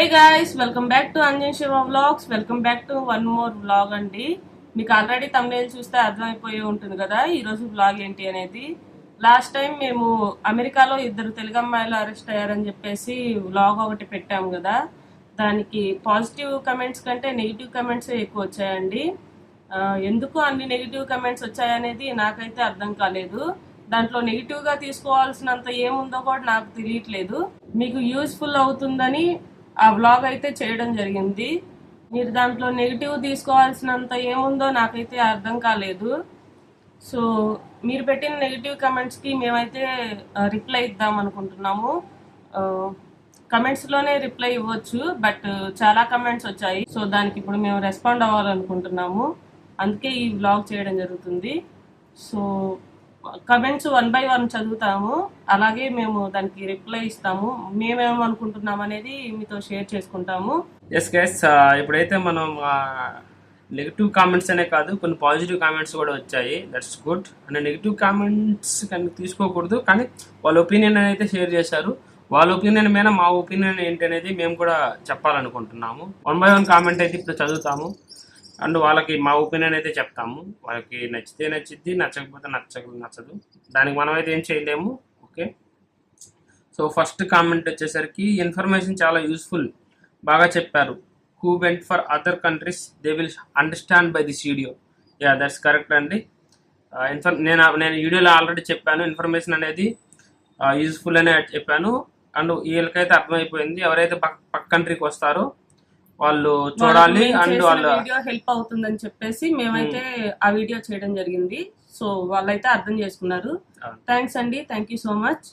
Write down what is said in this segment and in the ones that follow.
Hey guys welcome back to Anjan Shiva vlogs welcome back to one more vlog అండి. మీకు already తమిళ చూస్తే అర్థమైపోయి ఉంటుంది కదా ఈరోజు వ్లాగ్ ఏంటి అనేది. లాస్ట్ టైం మేము అమెరికాలో ఇద్దరు తెలుగు అమ్మాయిలు అరెస్ట్ అయ్యారని చెప్పేసి వ్లాగ్ ఒకటి పెట్టాము కదా. దానికి పాజిటివ్ కమెంట్స్ కంటే నెగిటివ్ కమెంట్స్ ఎక్కువ వచ్చాయండి. ఎందుకు అన్ని నెగిటివ్ కమెంట్స్ వచ్చాయనేది నాకైతే అర్థం కాలేదు. దాంట్లో నెగిటివ్గా తీసుకోవాల్సినంత ఏముందో కూడా నాకు తెలియట్లేదు. మీకు యూస్ఫుల్ అవుతుందని ఆ వ్లాగ్ అయితే చేయడం జరిగింది. మీరు దాంట్లో నెగిటివ్ తీసుకోవాల్సినంత ఏముందో నాకైతే అర్థం కాలేదు. సో మీరు పెట్టిన నెగిటివ్ కమెంట్స్కి మేమైతే రిప్లై ఇద్దాం అనుకుంటున్నాము. కమెంట్స్లోనే రిప్లై ఇవ్వచ్చు బట్ చాలా కమెంట్స్ వచ్చాయి. సో దానికి ఇప్పుడు మేము రెస్పాండ్ అవ్వాలనుకుంటున్నాము. అందుకే ఈ వ్లాగ్ చేయడం జరుగుతుంది. So comments one by one చదువుతాము. అలాగే మేము దానికి రిప్లై ఇస్తాము. మేమేమనుకుంటున్నాం అనేది మీతో షేర్ చేసుకుంటాము. ఎస్ గైస్ ఇప్పుడైతే మనం నెగిటివ్ కామెంట్స్ అనే కాదు కొన్ని పాజిటివ్ కామెంట్స్ కూడా వచ్చాయి. That's good and negative comments కానీ తీసుకోకూడదు కానీ వాళ్ళ ఒపీనియన్ అయితే షేర్ చేశారు. వాళ్ళ ఒపీనియన్ మీద మా ఒపీనియన్ ఏంటి అనేది మేము కూడా చెప్పాలనుకుంటున్నాము. వన్ బై వన్ కామెంట్ అయితే ఇప్పుడు చదువుతాము. అండ్ వాళ్ళకి మా ఒపీనియన్ అయితే చెప్తాము. వాళ్ళకి నచ్చితే నచ్చిద్ది నచ్చకపోతే నచ్చక నచ్చదు. దానికి మనం అయితే ఏం చేయలేము. ఓకే? సో ఫస్ట్ కామెంట్ వచ్చేసరికి ఇన్ఫర్మేషన్ చాలా యూస్ఫుల్. బాగా చెప్పారు. Who went for other countries they will understand by this video ya that's correct అండి. ఇన్ఫర్ నేను నేను వీడియోలో ఆల్రెడీ చెప్పాను. ఇన్ఫర్మేషన్ అనేది యూస్ఫుల్ అనే చెప్పాను. అండ్ వీళ్ళకైతే అర్థమైపోయింది. ఎవరైతే పక్క పక్క కంట్రీకి వస్తారో వాళ్ళు చూడాలి అండ్ వాళ్ళ వీడియో హెల్ప్ అవుతుందని చెప్పేసి మేమైతే ఆ వీడియో చేయడం జరిగింది. సో వాళ్ళైతే అర్థం చేసుకున్నారు. థ్యాంక్స్ అండి. Thank you so much.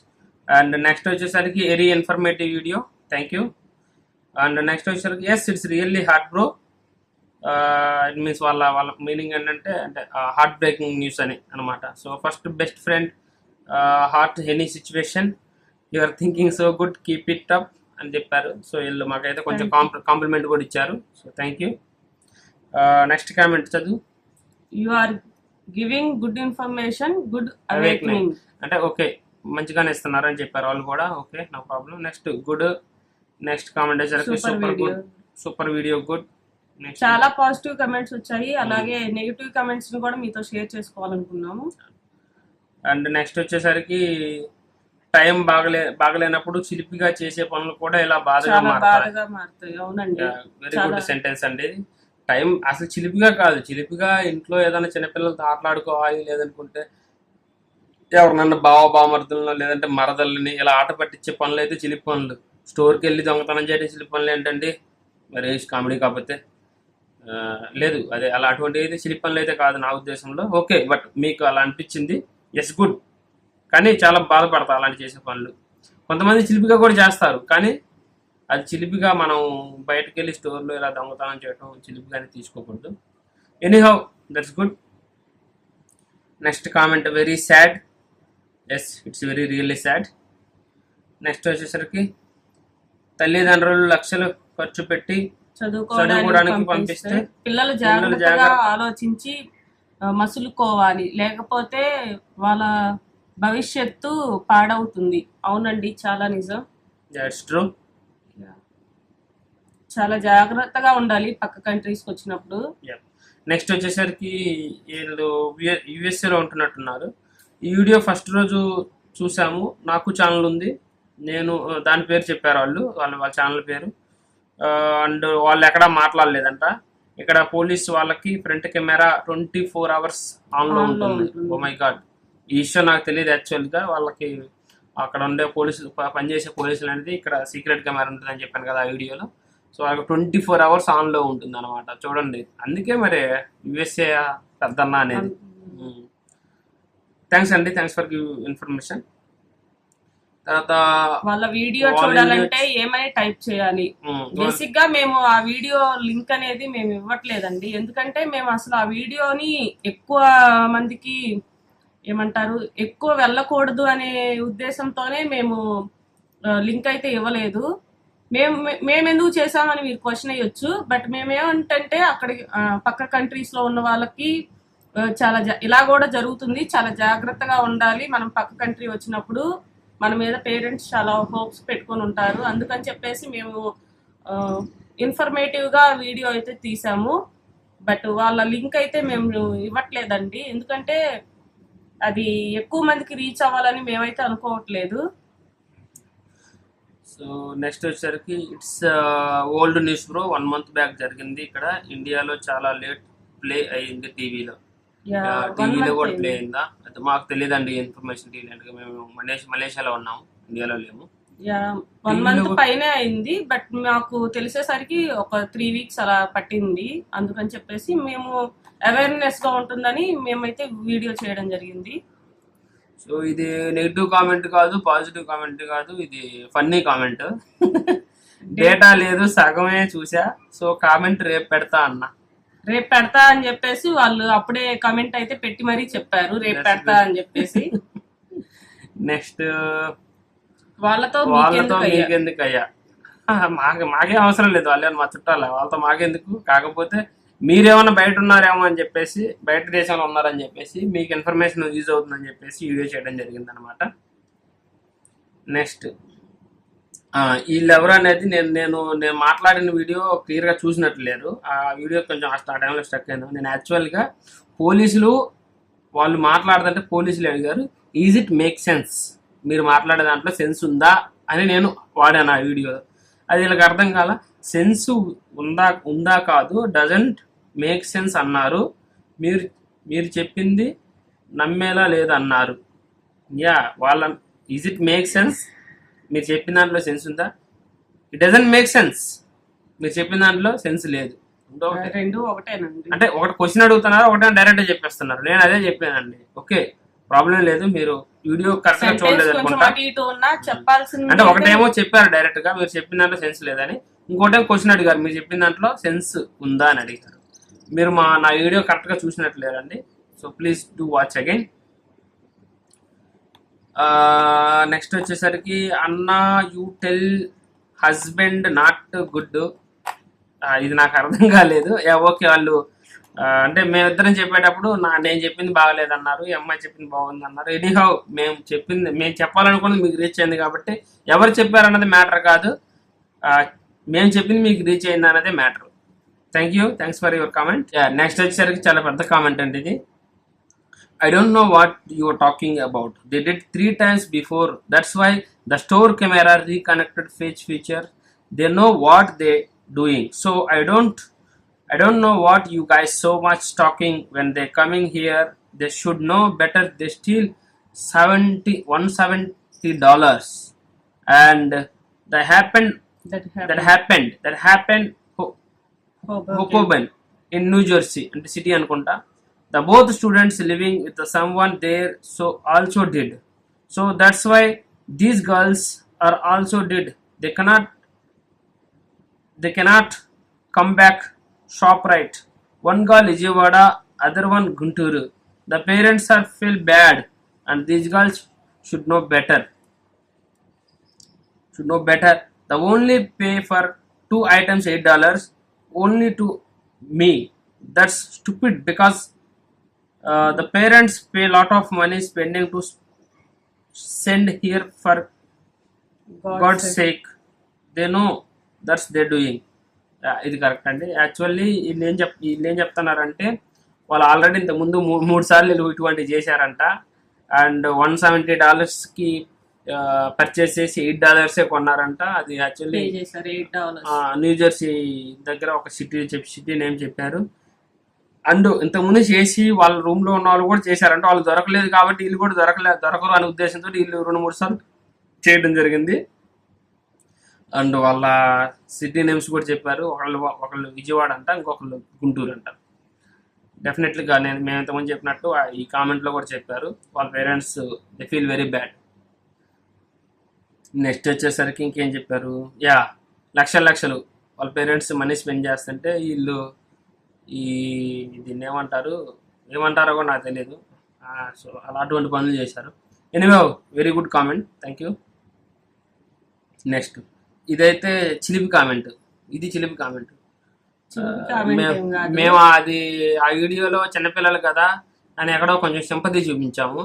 And next వచ్చేసరికి very informative video. Thank you. And next వచ్చేసరికి yes it's really heart bro it means వాళ్ళ వాళ్ళ మీనింగ్ ఏంటంటే అంటే హార్ట్ బ్రేకింగ్ న్యూస్ అని అనమాట so first best friend heart any situation you are thinking so good keep it up అని చెప్పారు. So వీళ్ళు మాకైతే కొంచెం కాంప్లిమెంట్ కూడా ఇచ్చారు. So thank you next comment చదువు. You are giving good information good awakening అంటే ఓకే మంచిగానే ఇస్తున్నారు అని చెప్పారు వాళ్ళు కూడా. Okay no problem next good next comment వచ్చేసరికి super. Good super video good చాలా పాజిటివ్ కమెంట్స్ వచ్చాయి. అలాగే నెగిటివ్ కమెంట్స్ని కూడా మీతో షేర్ చేసుకోవాలనుకున్నాము. అండ్ నెక్స్ట్ వచ్చేసరికి టైం బాగలే బాగలేనప్పుడు చిలిపిగా చేసే పనులు కూడా ఇలా బాధగా మారుతాయి. అవునండి. వెరీ గుడ్ సెంటెన్స్ అండి. టైం అసలు చిలిపిగా కాదు. చిలిపిగా ఇంట్లో ఏదైనా చిన్నపిల్లలతో ఆటలాడుకోవాలి లేదనుకుంటే ఎవరినన్నా బావ బామర్దులను లేదంటే మరదల్ని ఇలా ఆట పట్టించే పనులు అయితే చిలిపి పనులు. స్టోర్కి వెళ్ళి దొంగతనం చేయడం చిలిపి పనులు ఏంటండి? మరి కామెడీ కాకపోతే లేదు. అదే అలా అటువంటి అయితే చిలిపి పనులు అయితే కాదు నా ఉద్దేశంలో. ఓకే బట్ మీకు అలా అనిపించింది. ఎస్ గుడ్ కానీ చాలా బాధపడతా అలాంటి చేసే పనులు. కొంతమంది చిలిపిగా కూడా చేస్తారు కానీ అది చిలిపిగా మనం బయటకు వెళ్ళి స్టోర్లో ఇలా దొంగతనం చేయడం చిలిపిగానే తీసుకోకూడదు. Anyhow that's good next comment very sad yes it's very really sad next వచ్చేసరికి తల్లిదండ్రులు లక్షలు ఖర్చు పెట్టి చదువుకోవడానికి పంపిస్తే పిల్లలు జాగ్రత్తగా జాగ్రత్త- ఆలోచించి మసులుకోవాలి. లేకపోతే వాళ్ళ భవిష్యత్తు పాడవుతుంది. అవునండి చాలా నిజం. ట్రూ చాలా జాగ్రత్తగా ఉండాలి పక్క కంట్రీస్కి వచ్చినప్పుడు. నెక్స్ట్ వచ్చేసరికి వీళ్ళు యుఎస్ఏలో ఉంటున్నట్టున్నారు. ఈ వీడియో ఫస్ట్ రోజు చూసాము. నాకు ఛానల్ ఉంది. నేను దాని పేరు చెప్పారు వాళ్ళు. వాళ్ళ వాళ్ళ ఛానల్ పేరు. అండ్ వాళ్ళు ఎక్కడా మాట్లాడలేదంట. ఇక్కడ పోలీస్ వాళ్ళకి front camera twenty four hours ఆన్లో ఉంటుంది. ఓ మై గాడ్ ఈ విషయం నాకు తెలియదు యాక్చువల్గా వాళ్ళకి అక్కడ ఉండే పోలీసులు పనిచేసే పోలీసులు అనేది ఇక్కడ సీక్రెట్ కెమెరా ఉంటుందని చెప్పాను కదా ఆ వీడియోలో. సో వాళ్ళకి ట్వంటీ ఫోర్ అవర్స్ ఆన్లో ఉంటుంది అనమాట చూడండి. అందుకే మరి యుఎస్ఏ పెద్దన్న అనేది. థ్యాంక్స్ అండి. థ్యాంక్స్ ఫర్ గివ్ ఇన్ఫర్మేషన్ తర్వాత వాళ్ళ వీడియో చూడాలంటే ఏమని టైప్ చేయాలి? బేసిక్గా మేము ఆ వీడియో లింక్ అనేది మేము ఇవ్వట్లేదండి. ఎందుకంటే మేము అసలు ఆ వీడియోని ఎక్కువ మందికి ఏమంటారు ఎక్కువ వెళ్ళకూడదు అనే ఉద్దేశంతోనే మేము లింక్ అయితే ఇవ్వలేదు. మేము మేము ఎందుకు చేసామని మీరు క్వశ్చన్ అయ్యొచ్చు బట్ మేమేమంటే అక్కడ పక్క కంట్రీస్లో ఉన్న వాళ్ళకి చాలా ఇలా కూడా జరుగుతుంది చాలా జాగ్రత్తగా ఉండాలి. మనం పక్క కంట్రీ వచ్చినప్పుడు మన మీద పేరెంట్స్ చాలా హోప్స్ పెట్టుకొని ఉంటారు. అందుకని చెప్పేసి మేము ఇన్ఫర్మేటివ్గా వీడియో అయితే తీసాము బట్ వాళ్ళ లింక్ అయితే మేము ఇవ్వట్లేదండి. ఎందుకంటే అది ఎక్కువ మందికి రీచ్ అవ్వాలని మేమైతే అనుకోవట్లేదు. సో నెక్స్ట్ వచ్చేసరికి it's old news bro one month back జరిగింది ఇక్కడ. ఇండియాలో చాలా లేట్ ప్లే అయింది టీవీలో టీవీలో కూడా. ప్లే అయిందా? అయితే మాకు తెలియదండి ఇన్ఫర్మేషన్ తెలియదు మేము మలేషియా మలేషియాలో ఉన్నాము. ఇండియాలో లేము. వన్ మంత్ పైనే అయింది. బట్ మాకు తెలిసేసరికి ఒక త్రీ వీక్స్ అలా పట్టింది. అందుకని చెప్పేసి మేము అవేర్నెస్గా ఉంటుందని మేమైతే వీడియో చేయడం జరిగింది. సో ఇది నెగిటివ్ కామెంట్ కాదు పాజిటివ్ కామెంట్ కాదు ఇది ఫన్నీ కామెంట్ డేటా లేదు సగమే చూసా. సో కామెంట్ రేపు పెడతా అన్న. రేపు పెడతా అని చెప్పేసి వాళ్ళు అప్పుడే కమెంట్ అయితే పెట్టి మరీ చెప్పారు. రేపు పెడతా. అని చెప్పేసి. నెక్స్ట్ వాళ్ళతో వాళ్ళతో మీకెందుకు అయ్యా? మాకేం అవసరం లేదు. వాళ్ళు మా చుట్టాల? వాళ్ళతో మాకెందుకు? కాకపోతే మీరేమైనా బయట ఉన్నారేమో అని చెప్పేసి బయట దేశంలో ఉన్నారని చెప్పేసి మీకు ఇన్ఫర్మేషన్ యూజ్ అవుతుందని చెప్పేసి వీడియో చేయడం జరిగింది అనమాట నెక్స్ట్ వీళ్ళు ఎవరు అనేది నేను నేను నేను మాట్లాడిన వీడియో క్లియర్గా చూసినట్లు లేరు ఆ వీడియో కొంచెం ఆ టైంలో స్టక్ అయింది. నేను యాక్చువల్గా పోలీసులు వాళ్ళు మాట్లాడుతుంటే పోలీసులు అడిగారు ఈజ్ ఇట్ మేక్ సెన్స్ మీరు మాట్లాడే దాంట్లో సెన్స్ ఉందా అని నేను వాడాను ఆ వీడియో అది వీళ్ళకి అర్థం కాల సెన్స్ ఉందా ఉందా కాదు డజంట్ మేక్ సెన్స్ అన్నారు. మీరు మీరు చెప్పింది నమ్మేలా లేదన్నారు. యా వాళ్ళ ఈజ్ ఇట్ మేక్ సెన్స్ మీరు చెప్పిన దాంట్లో సెన్స్ ఉందా? ఇట్ డజంట్ మేక్ సెన్స్ మీరు చెప్పిన దాంట్లో సెన్స్ లేదు. రెండు ఒకటేనండి. అంటే ఒకటి క్వశ్చన్ అడుగుతున్నారు ఒకటే డైరెక్ట్ చెప్పేస్తున్నారు. నేను అదే చెప్పానండి. ఓకే ప్రాబ్లం లేదు. మీరు వీడియో కరెక్ట్గా చూడలేదు అనుకుంటా. అటు ఒకటేమో చెప్పారు డైరెక్ట్గా మీరు చెప్పిన దాంట్లో సెన్స్ లేదని. ఇంకోటేమో క్వశ్చన్ అడిగారు. మీరు చెప్పిన దాంట్లో సెన్స్ ఉందా అని అడిగారు. మీరు మా నా వీడియో కరెక్ట్గా చూసినట్లేదండి so please do watch again. Next వచ్చేసరికి అన్న you tell husband not good. ఇది నాకు అర్థం కాలేదు. ఓకే వాళ్ళు అంటే మేమిద్దరం చెప్పేటప్పుడు నా నేను చెప్పింది బాగలేదన్నారు ఈ అమ్మాయి చెప్పింది బాగుంది అన్నారు ఎనీహౌ మేము చెప్పింది మేము చెప్పాలనుకున్నది మీకు రీచ్ అయింది కాబట్టి ఎవరు చెప్పారన్నది మ్యాటర్ కాదు. మేము చెప్పింది మీకు రీచ్ అయింది అన్నదే matter. Thank you thanks for your comment next వచ్చేసరికి చాలా పెద్ద కామెంట్ అండి ఇది I don't know what you are talking about. They did three times before. That's why the store camera reconnected fetch feature. They know what they doing. So I don't I don't know what you guys so much talking when they coming here. They should know better. They steal 70 170 dollars and that happened That that happened that happened ho- happened. Hoboken in New Jersey, and city Ankonta. The both students living with someone there so also did. So that's why these girls are also did. They cannot they cannot come back shop right. One girl Vijayawada, other one Gunturu. The parents are feel bad and these girls should know better. Should know better. The only pay for two items eight dollars only to me. That's stupid because uh, the parents pay a lot of money spending to send here for God God's sake. sake. They know that's they're doing. ఇది correct అండి actually వీళ్ళు ఏం చెప్ వీళ్ళు ఏం చెప్తున్నారంటే వాళ్ళు already ఇంత ముందు మూ- మూడు సార్లు ఇటువంటివి చేశారంట అండ్ వన్ సెవెంటీ డాలర్స్కి పర్చేస్ చేసి ఎయిట్ డాలర్సే కొన్నారంట. అది యాక్చువల్లీ న్యూ జెర్సీ దగ్గర ఒక సిటీ చెప్పి సిటీ నేమ్ చెప్పారు. అండ్ ఇంతకుముందు చేసి వాళ్ళ రూమ్లో ఉన్న వాళ్ళు కూడా చేశారంట. వాళ్ళు దొరకలేదు కాబట్టి వీళ్ళు కూడా దొరకలేదు దొరకరు అనే ఉద్దేశంతో వీళ్ళు రెండు మూడు సార్లు చేయడం జరిగింది. అండ్ వాళ్ళ సిటీ నేమ్స్ కూడా చెప్పారు. ఒకళ్ళు ఒకళ్ళు విజయవాడ అంట ఇంకొకళ్ళు గుంటూరు అంట. డెఫినెట్లీగా నేను మేము ఇంతకుముందు చెప్పినట్టు ఈ కామెంట్లో కూడా చెప్పారు. వాళ్ళ parents they feel very bad next వచ్చేసరికి ఇంకేం చెప్పారు? యా లక్షల లక్షలు. వాళ్ళ పేరెంట్స్ మనీ స్పెండ్ చేస్తుంటే వీళ్ళు ఈ దీన్ని ఏమంటారు? ఏమంటారో కూడా నాకు తెలియదు సో అలా అటువంటి పనులు చేశారు. Anyway very good comment thank you next ఇదైతే చిలిపి కామెంట్ ఇది చిలిపి కామెంట్. మేము అది ఆ వీడియోలో చిన్నపిల్లలు కదా అని ఎక్కడో కొంచెం సింపతి చూపించాము.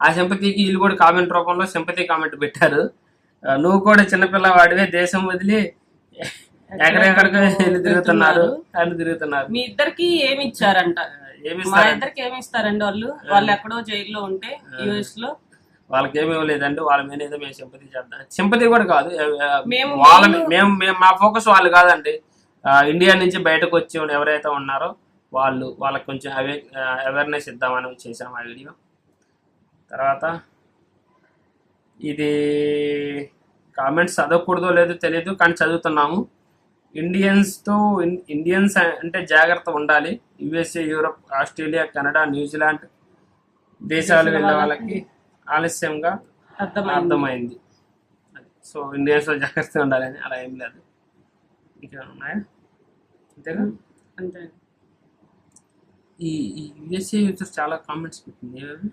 ఆ సింపతికి వీళ్ళు కూడా కామెంట్ రూపంలో సింపతి కామెంట్ పెట్టారు. నువ్వు కూడా చిన్నపిల్లవాడివే దేశం వదిలి ఎక్కడెక్కడికి వెళ్ళి తిరుగుతున్నారు. వాళ్ళు తిరుగుతున్నారు. మీ ఇద్దరికి ఏమి ఇచ్చారంట మా ఇద్దరికి ఏమి ఇస్తారండి వాళ్ళు వాళ్ళు ఎక్కడో జైల్లో ఉంటే యుఎస్లో వాళ్ళకి ఏమీ ఇవ్వలేదండి. వాళ్ళ మీద ఏదో మేము సింపతి చేద్దాం. సింపతి కూడా కాదు. మేము వాళ్ళ మేము మేము మా ఫోకస్ వాళ్ళు కాదండి. ఇండియా నుంచి బయటకు వచ్చి ఎవరైతే ఉన్నారో వాళ్ళు వాళ్ళకి కొంచెం అవే అవేర్నెస్ ఇద్దామని చేసాం ఆ వీడియో. తర్వాత ఇది కామెంట్స్ చదవకూడదో లేదో తెలియదు కానీ చదువుతున్నాము. ఇండియన్స్తో ఇండియన్స్ అంటే జాగ్రత్త ఉండాలి. USA Europe Australia Canada New Zealand దేశాలు వెళ్ళే వాళ్ళకి ఆలస్యంగా అర్థమైంది. సో ఇండియన్స్ జాగ్రత్తగా ఉండాలని అలా ఏం లేదు. ఇంకా ఉన్నాయా? అంతేగా అంతే. ఈ ఈ యుఎస్ఏ యూజర్స్ చాలా కామెంట్స్ పెట్టింది. ఏమేమి?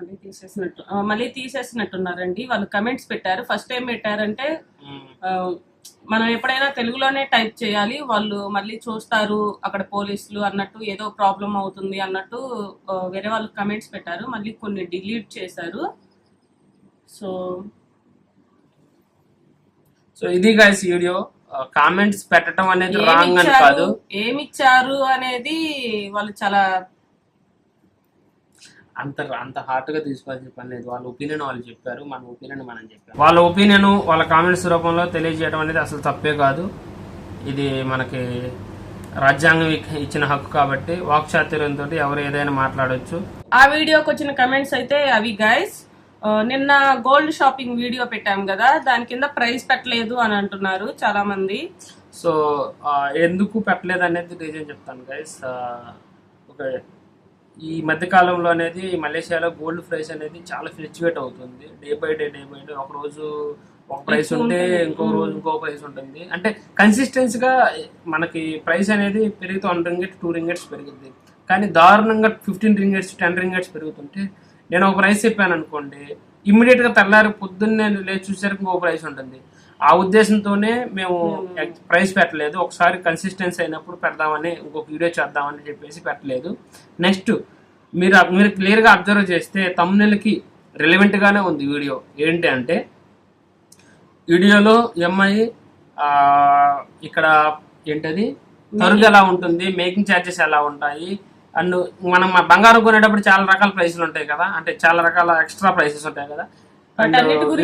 మళ్ళీ తీసేసినట్టు మళ్ళీ తీసేసినట్టున్నారండి. వాళ్ళు కమెంట్స్ పెట్టారు. ఫస్ట్ ఏం పెట్టారంటే మనం ఎప్పుడైనా తెలుగులోనే టైప్ చేయాలి. వాళ్ళు మళ్ళీ చూస్తారు అక్కడ పోలీసులు అన్నట్టు ఏదో ప్రాబ్లం అవుతుంది అన్నట్టు వేరే వాళ్ళు కమెంట్స్ పెట్టారు. మళ్ళీ కొన్ని డిలీట్ చేశారు. సో సో ఇది గైస్ వీడియో. కామెంట్స్ పెట్టడం అనేది రాంగ్ అని కాదు. ఏమిచ్చారు అనేది వాళ్ళు చాలా అంత అంత హార్ట్గా తీసుకోవాల్సిన పని లేదు. వాళ్ళ ఒపీనియన్ వాళ్ళు చెప్పారు మన ఒపీనియన్ మనం చెప్పారు వాళ్ళ ఒపీనియన్ వాళ్ళ కామెంట్స్ రూపంలో తెలియజేయడం అనేది అసలు తప్పే కాదు. ఇది మనకి రాజ్యాంగం ఇచ్చిన హక్కు కాబట్టి వాక్చాతుర్యంతో ఎవరు ఏదైనా మాట్లాడొచ్చు. ఆ వీడియోకి వచ్చిన కమెంట్స్ అయితే అవి గైస్ నిన్న గోల్డ్ షాపింగ్ వీడియో పెట్టాం కదా దాని కింద ప్రైస్ పెట్టలేదు అని అంటున్నారు చాలా మంది సో ఎందుకు పెట్టలేదు అనేది రీజన్ చెప్తాను గైస్ ఒక ఈ మధ్య కాలంలో అనేది మలేషియాలో గోల్డ్ ప్రైస్ అనేది చాలా ఫ్లక్చువేట్ అవుతుంది. Day by day day by day ఒక రోజు ఒక ప్రైస్ ఉంటే ఇంకో రోజు ఇంకో ప్రైస్ ఉంటుంది. అంటే కన్సిస్టెన్సీగా మనకి ప్రైస్ అనేది పెరుగుతూ వన్ రింగెట్ టూ రింగెట్స్ పెరుగుతుంది కానీ దారుణంగా ఫిఫ్టీన్ రింగెట్స్ టెన్ రింగెట్స్ పెరుగుతుంటే నేను ఒక ప్రైస్ చెప్పాను అనుకోండి ఇమ్మీడియట్గా తెల్లారి పొద్దున్నే లేచి చూసేసరికి ఇంకో ప్రైస్ ఉంటుంది. ఆ ఉద్దేశంతోనే మేము ప్రైస్ పెట్టలేదు. ఒకసారి కన్సిస్టెన్సీ అయినప్పుడు పెడదామని ఇంకొక వీడియో చేద్దామని చెప్పేసి పెట్టలేదు. నెక్స్ట్ మీరు మీరు క్లియర్గా అబ్జర్వ్ చేస్తే తమ్ముళ్ళకి రిలవెంట్గానే ఉంది వీడియో. ఏంటి అంటే వీడియోలో ఎంఐ ఇక్కడ ఏంటది? తరుగు ఎలా ఉంటుంది? మేకింగ్ ఛార్జెస్ ఎలా ఉంటాయి? అండ్ మనం ఆ బంగారం కొనేటప్పుడు చాలా రకాల ప్రైసులు ఉంటాయి కదా. అంటే చాలా రకాల ఎక్స్ట్రా ప్రైసెస్ ఉంటాయి కదా.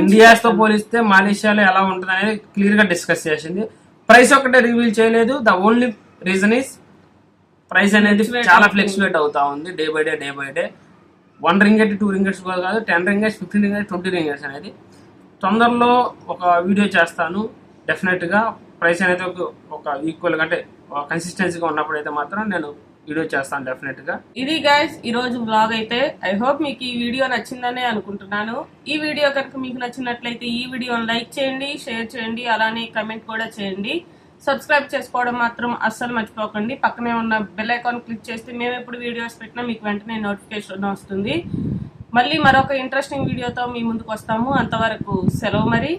ఇండియాతో పోలిస్తే మలేషియాలో ఎలా ఉంటుంది అనేది క్లియర్గా డిస్కస్ చేసింది. ప్రైస్ ఒకటే రివీల్ చేయలేదు. The only reason is price అనేది చాలా ఫ్లెక్చువేట్ అవుతా ఉంది day by day day by day. One ringgit two ringgits కూడా కాదు ten ringgits fifteen ringgits twenty ringgits అనేది. తొందరలో ఒక వీడియో చేస్తాను. డెఫినెట్గా ప్రైస్ అనేది ఒక ఒక ఈక్వల్గా అంటే కన్సిస్టెన్సీగా ఉన్నప్పుడు అయితే మాత్రం నేను వీడియో చేస్తాను డెఫినెట్గా ఇది గైస్ ఈ రోజు బ్లాగ్ అయితే ఐ హోప్ మీకు ఈ వీడియో నచ్చిందనే అనుకుంటున్నాను. ఈ వీడియో కనుక మీకు నచ్చినట్లయితే ఈ వీడియోని లైక్ చేయండి షేర్ చేయండి అలానే కమెంట్ కూడా చేయండి. సబ్స్క్రైబ్ చేసుకోవడం మాత్రం అస్సలు మర్చిపోకండి. పక్కనే ఉన్న బెల్ ఐకాన్ క్లిక్ చేస్తే మేము ఎప్పుడు వీడియోస్ పెట్టినా మీకు వెంటనే నోటిఫికేషన్ వస్తుంది. మళ్ళీ మరొక ఇంట్రెస్టింగ్ వీడియోతో మీ ముందుకు వస్తాము. అంతవరకు సెలవు మరి.